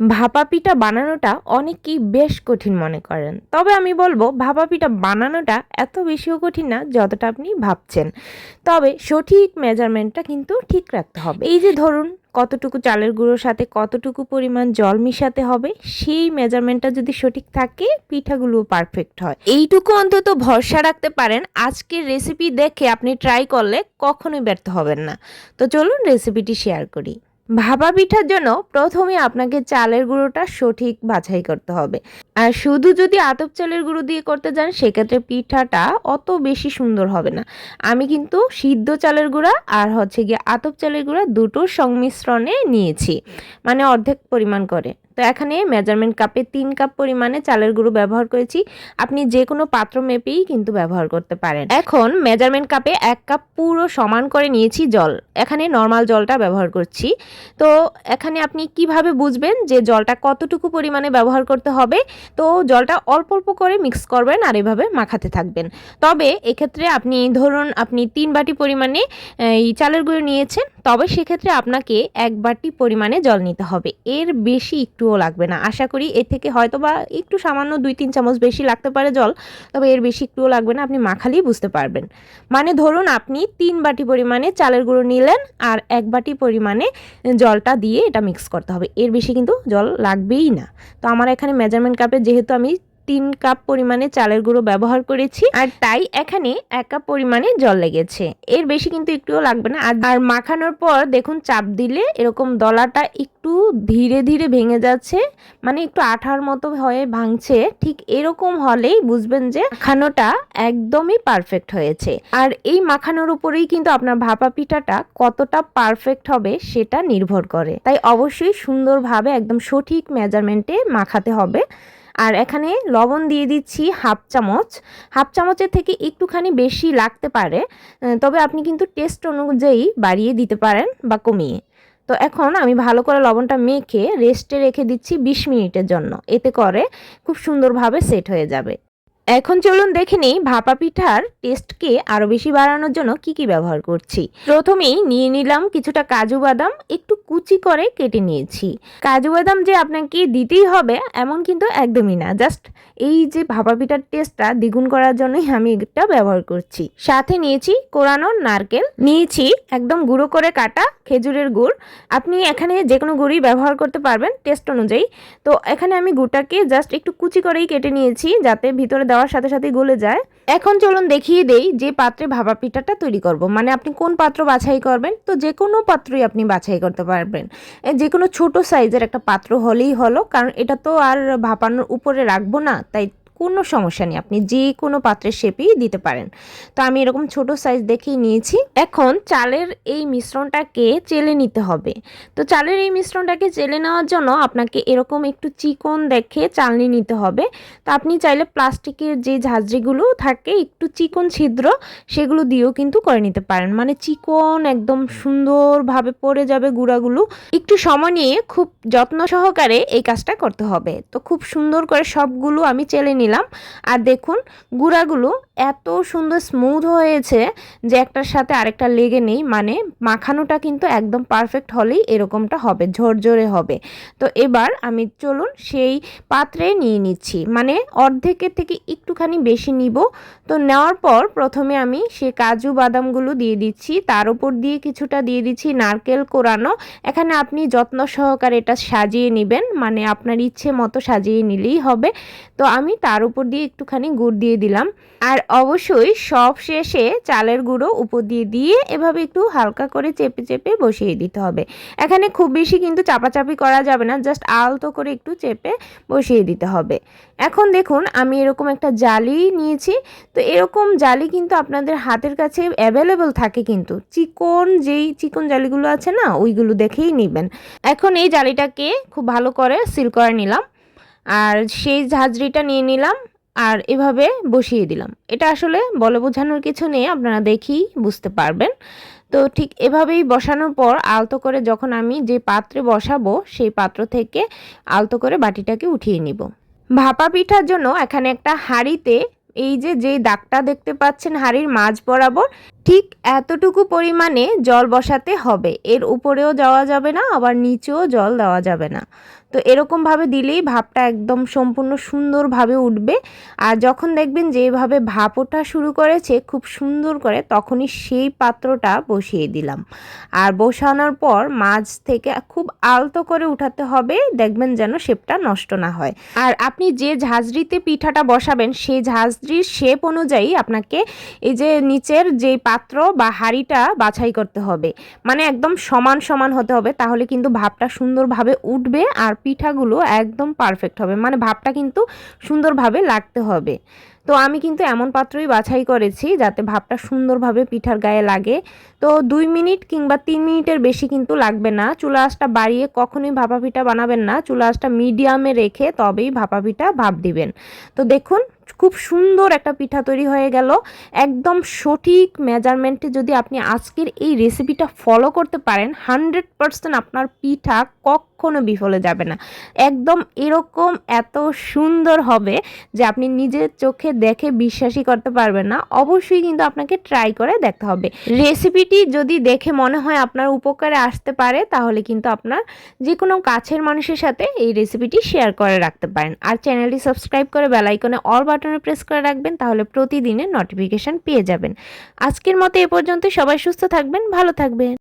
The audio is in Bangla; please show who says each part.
Speaker 1: ভাপা পিঠা বানানোটা অনেকেই বেশ কঠিন মনে করেন। তবে আমি বলব ভাপা পিঠা বানানোটা এত বেশিও কঠিন না যতটা আপনি ভাবছেন। তবে সঠিক মেজারমেন্টটা কিন্তু ঠিক রাখতে হবে। এই যে ধরুন, কতটুকু চালের গুঁড়োর সাথে কতটুকু পরিমাণ জল মিশাতে হবে, সেই মেজারমেন্টটা যদি সঠিক থাকে পিঠাগুলো পারফেক্ট হয়। এইটুকু অন্তত ভরসা রাখতে পারেন, আজকের রেসিপি দেখে আপনি ট্রাই করলে কখনোই ব্যর্থ হবেন না। তো চলুন রেসিপিটি শেয়ার করি। ভাপা পিঠার জন্য প্রথমে আপনাকে চালের গুঁড়োটা সঠিক বাছাই করতে হবে। আর শুধু যদি আতপ চালের গুঁড়ো দিয়ে করতে যান, সেক্ষেত্রে পিঠাটা অত বেশি সুন্দর হবে না। আমি কিন্তু সিদ্ধ চালের গুঁড়া আর হচ্ছে গিয়ে আতপ চালের গুঁড়া দুটোর সংমিশ্রণে নিয়েছি। মানে অর্ধেক পরিমাণ করে। তো এখানে মেজারমেন্ট কাপে তিন কাপ পরিমাণে চালের গুঁড়ো ব্যবহার করেছি। আপনি যে কোনো পাত্র মেপেই কিন্তু ব্যবহার করতে পারেন। এখন মেজারমেন্ট কাপে এক কাপ পুরো সমান করে নিয়েছি জল। এখানে নর্মাল জলটা ব্যবহার করছি। তো এখানে আপনি কীভাবে বুঝবেন যে জলটা কতটুকু পরিমাণে ব্যবহার করতে হবে? তো জলটা অল্প অল্প করে মিক্স করবেন আর এভাবে মাখাতে থাকবেন। তবে এক্ষেত্রে আপনি ধরুন আপনি তিন বাটি পরিমাণে, এই চালের গুঁড়ো নিয়েছেন, তবে সেক্ষেত্রে আপনাকে এক বাটি পরিমাণে জল নিতে হবে। এর বেশি একটুও লাগবে না। আশা করি এর থেকে হয়তো বা একটু সামান্য দুই তিন চামচ বেশি লাগতে পারে জল, তবে এর বেশি একটুও লাগবে না, আপনি মাখালেই বুঝতে পারবেন। মানে ধরুন আপনি তিন বাটি পরিমাণে চালের গুঁড়ো নিলেন আর এক বাটি পরিমাণে জলটা দিয়ে এটা মিক্স করতে হবে। এর বেশি কিন্তু জল লাগবেই না। তো আমার এখানে মেজারমেন্ট কাপে যেহেতু আমি তিন কাপ পরিমাণে চালের গুঁড়ো ব্যবহার করেছি আর তাই এখানে এক কাপ পরিমাণে জল লেগেছে। এর বেশি কিন্তু একটুও লাগবে না। আর মাখানোর পর দেখুন চাপ দিলে এরকম দলাটা একটু ধীরে ধীরে ভেঙে যাচ্ছে মানে একটু আঠার মতো হয়ে ভাঙছে। ঠিক এরকম হলেই বুঝবেন যে মাখানোটা একদমই পারফেক্ট হয়েছে। আর এই মাখানোর উপরেই কিন্তু আপনার ভাপা পিঠাটা কতটা পারফেক্ট হবে সেটা নির্ভর করে। তাই অবশ্যই সুন্দরভাবে একদম সঠিক মেজারমেন্টে মাখাতে হবে। আর এখানে লবণ দিয়ে দিচ্ছি হাফ চামচ। হাফ চামচের থেকে একটুখানি বেশি লাগতে পারে তবে আপনি কিন্তু টেস্ট অনুযায়ী বাড়িয়ে দিতে পারেন বা কমিয়ে। তো এখন আমি ভালো করে লবণটা মেখে রেস্টে রেখে দিচ্ছি বিশ মিনিটের জন্য। এতে করে খুব সুন্দরভাবে সেট হয়ে যাবে। এখন চলুন দেখে নিই ভাপা পিঠার টেস্টকে আরও বেশি বাড়ানোর জন্য কি কি ব্যবহার করছি। প্রথমেই নিয়ে নিলাম কিছুটা কাজু বাদাম, একটু কুচি করে কেটে নিয়েছি। কাজু বাদাম যে আপনাকে দিতেই হবে, এমন কিন্তু একদমই না, জাস্ট এই যে ভাপা পিঠার টেস্টটা দ্বিগুণ করার জন্যই আমি এটা ব্যবহার করছি। সাথে নিয়েছি কোরানো নারকেল, নিয়েছি একদম গুঁড়ো করে কাটা খেজুরের গুড়। আপনি এখানে যে কোনো গুড়ই ব্যবহার করতে পারবেন টেস্ট অনুযায়ী। তো এখানে আমি গুড়টাকে জাস্ট একটু কুচি করেই কেটে নিয়েছি যাতে ভিতরে দেওয়ার সাথে সাথে গলে যায়। এখন চলুন দেখিয়ে দেই যে পাত্রে ভাপা পিঠাটা তৈরি করব। মানে আপনি কোন পাত্র বাছাই করবেন? তো যে কোনো পাত্রই আপনি বাছাই করতে পারবেন। যে কোনো ছোট সাইজের একটা পাত্র হলেই হলো, কারণ এটা তো আর ভাপানোর উপরে রাখব না, তাই কোনো সমস্যা নেই। আপনি যে কোনো পাত্রের শেপেই দিতে পারেন। তো আমি এরকম ছোট সাইজ দেখেই নিয়েছি। এখন চালের এই মিশ্রণটাকে চেলে নিতে হবে। তো চালের এই মিশ্রণটাকে চেলে নেওয়ার জন্য আপনাকে এরকম একটু চিকন দেখে চালনি নিতে হবে। তো আপনি চাইলে প্লাস্টিকের যে ঝাঁঝরিগুলো থাকে, একটু চিকন ছিদ্র, সেগুলো দিয়েও কিন্তু করে নিতে পারেন। মানে চিকন, একদম সুন্দরভাবে পড়ে যাবে গুঁড়াগুলো। একটু সময় নিয়ে খুব যত্ন সহকারে এই কাজটা করতে হবে। তো খুব সুন্দর করে সবগুলো আমি চেলে নিলাম। আর দেখুন গুঁড়াগুলো এত সুন্দর স্মুথ হয়েছে যে একটার সাথে আরেকটা লেগে নেই। মানে মাখানোটা কিন্তু একদম পারফেক্ট হলেই এরকমটা হবে, ঝরঝরে হবে। তো এবার আমি চলুন সেই পাত্রে নিয়ে নিচ্ছি। মানে অর্ধেকের থেকে একটুখানি বেশি নিব। তো নেওয়ার পর প্রথমে আমি সে কাজু বাদামগুলো দিয়ে দিচ্ছি। তার উপর দিয়ে কিছুটা দিয়ে দিচ্ছি নারকেল কোরানো। এখানে আপনি যত্ন সহকারে এটা সাজিয়ে নেবেন। মানে আপনার ইচ্ছে মতো সাজিয়ে নিলেই হবে। তো আমি তার উপর দিয়ে একটুখানি গুড় দিয়ে দিলাম। আর অবশ্যই সব শেষে চালের গুঁড়ো উপর দিয়ে দিয়ে এভাবে একটু হালকা করে চেপে চেপে বসিয়ে দিতে হবে। এখানে খুব বেশি কিন্তু চাপাচাপি করা যাবে না জাস্ট আলতো করে একটু চেপে বসিয়ে দিতে হবে। এখন দেখুন আমি এরকম একটা জালি নিয়েছি, তো এরকম জালি কিন্তু আপনাদের হাতের কাছে অ্যাভেলেবল থাকে কিন্তু। চিকন যেই চিকন জালিগুলো আছে না, ওইগুলো দেখেই নেবেন। এখন এই জালিটাকে খুব ভালো করে সিল করে নিলাম। আর সেই ঝাঁঝরিটা নিয়ে নিলাম। আর এভাবে বসিয়ে দিলাম। এটা আসলে বলে বোঝানোর কিছু নেই, আপনারা দেখেই বুঝতে পারবেন। তো ঠিক এভাবেই বসানোর পর আলতো করে যখন আমি যে পাত্রে বসাবো, সেই পাত্র থেকে আলতো করে বাটিটাকে উঠিয়ে নিব। ভাপা পিঠার জন্য এখানে একটা হাঁড়িতে এই যে যেই দাগটা দেখতে পাচ্ছেন, হাঁড়ির মাঝ বরাবর ঠিক এতটুকু পরিমাণে জল বসাতে হবে। এর উপরেও যাওয়া যাবে না, আবার নিচেও জল দেওয়া যাবে না। তো এরকমভাবে দিলেই ভাপটা একদম সম্পূর্ণ সুন্দরভাবে উঠবে। আর যখন দেখবেন যে এভাবে ভাপ ওঠা শুরু করেছে, খুব সুন্দর করে, তখনই সেই পাত্রটা বসিয়ে দিলাম। আর বসানোর পর মাছ থেকে খুব আলতো করে উঠাতে হবে, দেখবেন যেন শেপটা নষ্ট না হয়। আর আপনি যে ঝাঁঝরিতে পিঠাটা বসাবেন, সেই ঝাঁঝরির শেপ অনুযায়ী আপনাকে এই যে নিচের যে পাত্র বা হাঁড়িটা বাছাই করতে হবে। মানে একদম সমান সমান হতে হবে, তাহলে কিন্তু ভাবটা সুন্দরভাবে উঠবে আর পিঠাগুলো একদম পারফেক্ট হবে। মানে ভাবটা কিন্তু সুন্দরভাবে লাগতে হবে। তো আমি কিন্তু এমন পাত্রই বাছাই করেছি যাতে ভাপটা সুন্দরভাবে পিঠার গায়ে লাগে। তো দুই মিনিট কিংবা তিন মিনিটের বেশি কিন্তু লাগবে না। চুলা আঁচটা বাড়িয়ে কখনোই ভাপা পিঠা বানাবেন না। চুলা আঁচটা মিডিয়ামে রেখে তবেই ভাপা পিঠা ভাপ দিবেন। তো দেখুন, খুব সুন্দর একটা পিঠা তৈরি হয়ে গেল। একদম সঠিক মেজারমেন্টে যদি আপনি আজকের এই রেসিপিটা ফলো করতে পারেন হান্ড্রেড পারসেন্ট আপনার পিঠা কখনো বিফলে যাবে না। একদম এরকম এত সুন্দর হবে যে আপনি নিজের চোখে দেখে বিশ্বাসই করতে পারবেন না। অবশ্যই কিন্তু আপনাকে ট্রাই করে দেখতে হবে। রেসিপিটি যদি দেখে মনে হয় আপনার উপকারে আসতে পারে, তাহলে কিন্তু আপনার যে কোনো কাছের মানুষের সাথে এই রেসিপিটি শেয়ার করে রাখতে পারেন। আর চ্যানেলটি সাবস্ক্রাইব করে বেলাইকনে অল বাটনে প্রেস করে রাখবেন, তাহলে প্রতিদিনের নোটিফিকেশন পেয়ে যাবেন। আজকের মতো এ পর্যন্ত সবাই সুস্থ থাকবেন, ভালো থাকবেন।